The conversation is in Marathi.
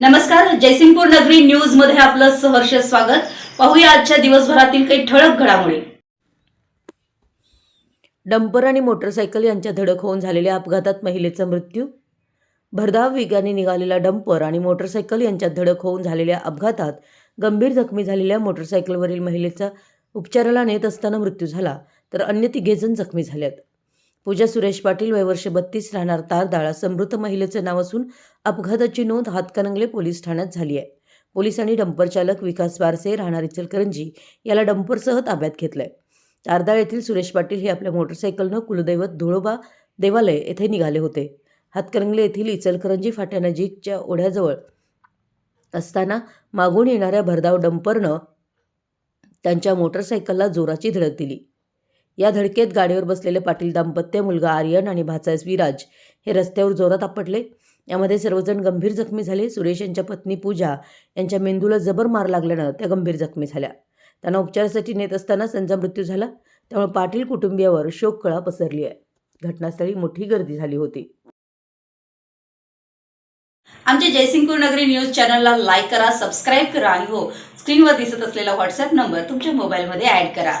नमस्कार जयसिंगपूर नगरी न्यूजमध्ये आपलं सहर्ष स्वागत. पाहूया आजच्या दिवसभरातील काही ठळक घडामोडी. डंपर आणि मोटरसायकल यांच्या धडक होऊन झालेल्या अपघातात महिलेचा मृत्यू? भरधाव वेगाने निघालेला डंपर आणि मोटरसायकल यांच्यात धडक होऊन झालेल्या अपघातात गंभीर जखमी झालेल्या मोटरसायकलवरील महिलेचा उपचाराला नेत असताना मृत्यू झाला तर अन्य तिघेजण जखमी झाल्यात पूजा सुरेश पाटील वयवर्ष बत्तीस राहणार तारदाळा समृद्ध महिलेचं नाव असून अपघाताची नोंद हातकणंगले पोलीस ठाण्यात झाली आहे. पोलिसांनी डंपर चालक विकास वारसे राहणार इचलकरंजी याला डंपरसह ताब्यात घेतलंय. तारदाळ येथील सुरेश पाटील हे आपल्या मोटरसायकलनं कुलदैवत धुळोबा देवालय येथे निघाले होते. हातकरंगले येथील इचलकरंजी फाट्यानजीकच्या ओढ्याजवळ असताना मागून येणाऱ्या भरधाव डंपरनं त्यांच्या मोटरसायकलला जोराची धडक दिली. या धडकेत गाडीवर बसलेले पाटील दाम्पत्य मुलगा आर्यन आणि भाचायस विराज हे रस्त्यावर जोरात आपटले. यामध्ये सर्वजण गंभीर जखमी झाले. सुरेश यांच्या पत्नी पूजा यांच्या मेंदूला जबर मार लागल्यानं त्या गंभीर जखमी झाल्या. त्यांना उपचारासाठी नेत असताना त्यांचा मृत्यू झाला. त्यामुळे पाटील कुटुंबियावर शोककळा पसरली आहे. घटनास्थळी मोठी गर्दी झाली होती. आमच्या जयसिंगपूर नगरी न्यूज चॅनलला लाईक करा सबस्क्राईब करा आणि हो स्क्रीनवर दिसत असलेला व्हॉट्सअप नंबर तुमच्या मोबाईलमध्ये ऍड करा.